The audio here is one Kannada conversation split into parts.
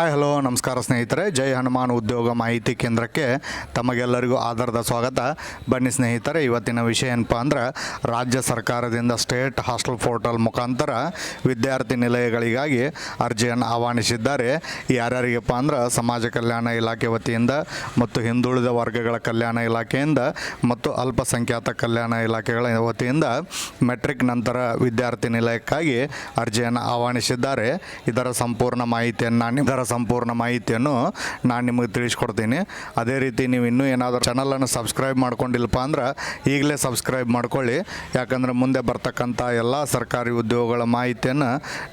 ಹಾಯ್ ಹಲೋ ನಮಸ್ಕಾರ ಸ್ನೇಹಿತರೆ. ಜೈ ಹನುಮಾನ್ ಉದ್ಯೋಗ ಮಾಹಿತಿ ಕೇಂದ್ರಕ್ಕೆ ತಮಗೆಲ್ಲರಿಗೂ ಆಧಾರದ ಸ್ವಾಗತ. ಬನ್ನಿ ಸ್ನೇಹಿತರೆ, ಇವತ್ತಿನ ವಿಷಯ ಏನಪ್ಪ ಅಂದ್ರೆ, ರಾಜ್ಯ ಸರ್ಕಾರದಿಂದ ಸ್ಟೇಟ್ ಹಾಸ್ಟೆಲ್ ಪೋರ್ಟಲ್ ಮುಖಾಂತರ ವಿದ್ಯಾರ್ಥಿ ನಿಲಯಗಳಿಗಾಗಿ ಅರ್ಜಿಯನ್ನು ಆಹ್ವಾನಿಸಿದ್ದಾರೆ. ಯಾರ್ಯಾರಿಗೆಪ್ಪ ಅಂದ್ರೆ, ಸಮಾಜ ಕಲ್ಯಾಣ ಇಲಾಖೆ ವತಿಯಿಂದ ಮತ್ತು ಹಿಂದುಳಿದ ವರ್ಗಗಳ ಕಲ್ಯಾಣ ಇಲಾಖೆಯಿಂದ ಮತ್ತು ಅಲ್ಪಸಂಖ್ಯಾತ ಕಲ್ಯಾಣ ಇಲಾಖೆಗಳ ವತಿಯಿಂದ ಮೆಟ್ರಿಕ್ ನಂತರ ವಿದ್ಯಾರ್ಥಿ ನಿಲಯಕ್ಕಾಗಿ ಅರ್ಜಿಯನ್ನು ಆಹ್ವಾನಿಸಿದ್ದಾರೆ. ಇದರ ಸಂಪೂರ್ಣ ಮಾಹಿತಿಯನ್ನು ನಾನು ಇದರ ಸಂಪೂರ್ಣ ಮಾಹಿತಿಯನ್ನು ನಾನು ನಿಮಗೆ ತಿಳಿಸ್ಕೊಡ್ತೀನಿ. ಅದೇ ರೀತಿ ನೀವು ಇನ್ನೂ ಏನಾದರೂ ಚಾನಲನ್ನು ಸಬ್ಸ್ಕ್ರೈಬ್ ಮಾಡ್ಕೊಂಡಿಲ್ಲಪ್ಪ ಅಂದ್ರೆ ಈಗಲೇ ಸಬ್ಸ್ಕ್ರೈಬ್ ಮಾಡ್ಕೊಳ್ಳಿ. ಯಾಕಂದರೆ ಮುಂದೆ ಬರ್ತಕ್ಕಂಥ ಎಲ್ಲ ಸರ್ಕಾರಿ ಉದ್ಯೋಗಗಳ ಮಾಹಿತಿಯನ್ನು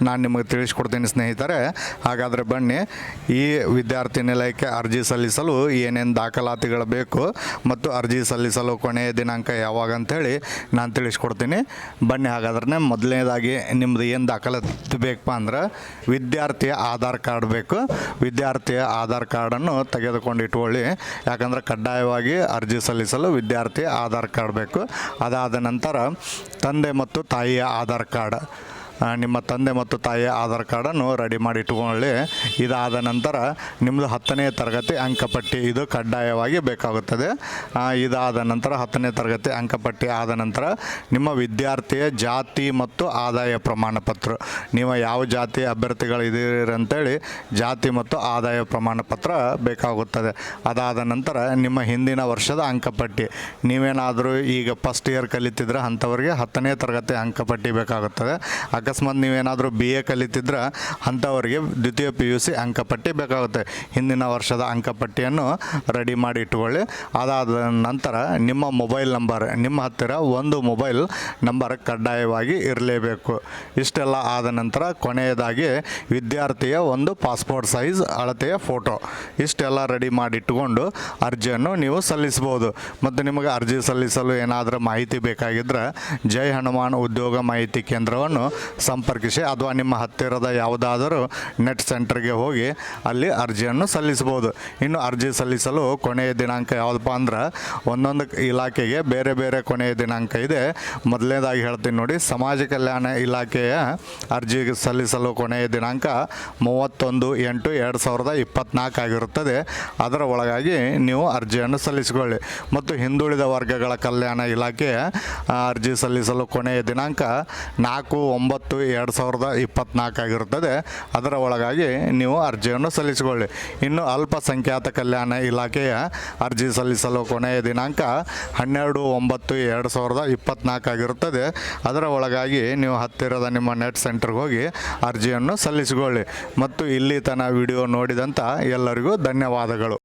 ನಾನು ನಿಮಗೆ ತಿಳಿಸ್ಕೊಡ್ತೀನಿ ಸ್ನೇಹಿತರೆ. ಹಾಗಾದರೆ ಬನ್ನಿ, ಈ ವಿದ್ಯಾರ್ಥಿ ನಿಲಯಕ್ಕೆ ಅರ್ಜಿ ಸಲ್ಲಿಸಲು ಏನೇನು ದಾಖಲಾತಿಗಳು ಬೇಕು ಮತ್ತು ಅರ್ಜಿ ಸಲ್ಲಿಸಲು ಕೊನೆಯ ದಿನಾಂಕ ಯಾವಾಗ ಅಂತೇಳಿ ನಾನು ತಿಳಿಸ್ಕೊಡ್ತೀನಿ. ಬನ್ನಿ ಹಾಗಾದ್ರೆ ಮೊದಲನೇದಾಗಿ ನಿಮ್ಮದು ಏನು ದಾಖಲಾತಿ ಬೇಕಪ್ಪ ಅಂದ್ರೆ ವಿದ್ಯಾರ್ಥಿಯ ಆಧಾರ್ ಕಾರ್ಡ್ ಬೇಕು. ವಿದ್ಯಾರ್ಥಿಯ ಆಧಾರ್ ಕಾರ್ಡನ್ನು ತೆಗೆದುಕೊಂಡು ಇಟ್ಕೊಳ್ಳಿ ಯಾಕಂದರೆ ಕಡ್ಡಾಯವಾಗಿ ಅರ್ಜಿ ಸಲ್ಲಿಸಲು ವಿದ್ಯಾರ್ಥಿ ಆಧಾರ್ ಕಾರ್ಡ್ ಬೇಕು. ಅದಾದ ನಂತರ ತಂದೆ ಮತ್ತು ತಾಯಿಯ ಆಧಾರ್ ಕಾರ್ಡ್. ನಿಮ್ಮ ತಂದೆ ಮತ್ತು ತಾಯಿಯ ಆಧಾರ್ ಕಾರ್ಡನ್ನು ರೆಡಿ ಮಾಡಿ ಇಟ್ಕೊಳ್ಳಿ ಇದಾದ ನಂತರ ನಿಮ್ಮದು ಹತ್ತನೇ ತರಗತಿ ಅಂಕಪಟ್ಟಿ ಇದು ಕಡ್ಡಾಯವಾಗಿ ಬೇಕಾಗುತ್ತದೆ. ಇದಾದ ನಂತರ ಹತ್ತನೇ ತರಗತಿ ಅಂಕಪಟ್ಟಿ ಆದ ನಂತರ ನಿಮ್ಮ ವಿದ್ಯಾರ್ಥಿಯ ಜಾತಿ ಮತ್ತು ಆದಾಯ ಪ್ರಮಾಣ ಪತ್ರ ನೀವು ಯಾವ ಜಾತಿ ಅಭ್ಯರ್ಥಿಗಳಿದ್ದೀರಿ ಅಂತೇಳಿ ಜಾತಿ ಮತ್ತು ಆದಾಯ ಪ್ರಮಾಣ ಪತ್ರ ಬೇಕಾಗುತ್ತದೆ. ಅದಾದ ನಂತರ ನಿಮ್ಮ ಹಿಂದಿನ ವರ್ಷದ ಅಂಕಪಟ್ಟಿ. ನೀವೇನಾದರೂ ಈಗ ಫಸ್ಟ್ ಇಯರ್ ಕಲಿತಿದ್ರೆ ಅಂಥವ್ರಿಗೆ ಹತ್ತನೇ ತರಗತಿ ಅಂಕಪಟ್ಟಿ ಬೇಕಾಗುತ್ತದೆ. ಅಕಸ್ಮಾತ್ ನೀವೇನಾದರೂ ಬಿ ಎ ಕಲಿತಿದ್ರೆ ಅಂಥವರಿಗೆ ದ್ವಿತೀಯ ಪಿ ಯು ಸಿ ಅಂಕಪಟ್ಟಿ ಬೇಕಾಗುತ್ತೆ. ಹಿಂದಿನ ವರ್ಷದ ಅಂಕಪಟ್ಟಿಯನ್ನು ರೆಡಿ ಮಾಡಿ ಇಟ್ಕೊಳ್ಳಿ. ಅದಾದ ನಂತರ ನಿಮ್ಮ ಮೊಬೈಲ್ ನಂಬರ್, ನಿಮ್ಮ ಹತ್ತಿರ ಒಂದು ಮೊಬೈಲ್ ನಂಬರ್ ಕಡ್ಡಾಯವಾಗಿ ಇರಲೇಬೇಕು. ಇಷ್ಟೆಲ್ಲ ಆದ ನಂತರ ಕೊನೆಯದಾಗಿ ವಿದ್ಯಾರ್ಥಿಯ ಒಂದು ಪಾಸ್ಪೋರ್ಟ್ ಸೈಜ್, ಅಳತೆಯ ಫೋಟೋ. ಇಷ್ಟೆಲ್ಲ ರೆಡಿ ಮಾಡಿ ಇಟ್ಟುಕೊಂಡು ಅರ್ಜಿಯನ್ನು ನೀವು ಸಲ್ಲಿಸ್ಬೋದು ಮತ್ತು ನಿಮಗೆ ಅರ್ಜಿ ಸಲ್ಲಿಸಲು ಏನಾದರೂ ಮಾಹಿತಿ ಬೇಕಾಗಿದ್ದರೆ ಜೈ ಹನುಮಾನ್ ಉದ್ಯೋಗ ಮಾಹಿತಿ ಕೇಂದ್ರವನ್ನು ಸಂಪರ್ಕಿಸಿ, ಅಥವಾ ನಿಮ್ಮ ಹತ್ತಿರದ ಯಾವುದಾದರೂ ನೆಟ್ ಸೆಂಟರ್ಗೆ ಹೋಗಿ ಅಲ್ಲಿ ಅರ್ಜಿಯನ್ನು ಸಲ್ಲಿಸ್ಬೋದು ಇನ್ನು ಅರ್ಜಿ ಸಲ್ಲಿಸಲು ಕೊನೆಯ ದಿನಾಂಕ ಯಾವುದಪ್ಪ ಅಂದ್ರೆ, ಒಂದೊಂದು ಇಲಾಖೆಗೆ ಬೇರೆ ಬೇರೆ ಕೊನೆಯ ದಿನಾಂಕ ಇದೆ. ಮೊದಲನೇದಾಗಿ ಹೇಳ್ತೀನಿ ನೋಡಿ, ಸಮಾಜ ಕಲ್ಯಾಣ ಇಲಾಖೆಯ ಅರ್ಜಿ ಸಲ್ಲಿಸಲು ಕೊನೆಯ ದಿನಾಂಕ ಮೂವತ್ತೊಂದು ಎಂಟು ಎರಡು ಸಾವಿರದ ಇಪ್ಪತ್ತ್ನಾಲ್ಕು ಆಗಿರುತ್ತದೆ. ಅದರ ಒಳಗಾಗಿ ನೀವು ಅರ್ಜಿಯನ್ನು ಸಲ್ಲಿಸಿಕೊಳ್ಳಿ. ಮತ್ತು ಹಿಂದುಳಿದ ವರ್ಗಗಳ ಕಲ್ಯಾಣ ಇಲಾಖೆಯ ಅರ್ಜಿ ಸಲ್ಲಿಸಲು ಕೊನೆಯ ದಿನಾಂಕ ನಾಲ್ಕು ಒಂಬತ್ತು ಎರಡು ಸಾವಿರದ ಇಪ್ಪತ್ತ್ನಾಲ್ಕಾಗಿರುತ್ತದೆ ಅದರ ಒಳಗಾಗಿ ನೀವು ಅರ್ಜಿಯನ್ನು ಸಲ್ಲಿಸಿಕೊಳ್ಳಿ. ಇನ್ನು ಅಲ್ಪಸಂಖ್ಯಾತ ಕಲ್ಯಾಣ ಇಲಾಖೆಯ ಅರ್ಜಿ ಸಲ್ಲಿಸಲು ಕೊನೆಯ ದಿನಾಂಕ ಹನ್ನೆರಡು, ಒಂಬತ್ತು, ಎರಡು ಸಾವಿರದ ಇಪ್ಪತ್ತ್ನಾಲ್ಕು ಆಗಿರುತ್ತದೆ. ಅದರ ಒಳಗಾಗಿ ನೀವು ಹತ್ತಿರದ ನಿಮ್ಮ ನೆಟ್ ಸೆಂಟರ್ಗೆ ಹೋಗಿ ಅರ್ಜಿಯನ್ನು ಸಲ್ಲಿಸಿಕೊಳ್ಳಿ. ಮತ್ತು ಇಲ್ಲಿ ತನ ವಿಡಿಯೋ ನೋಡಿದಂಥ ಎಲ್ಲರಿಗೂ ಧನ್ಯವಾದಗಳು.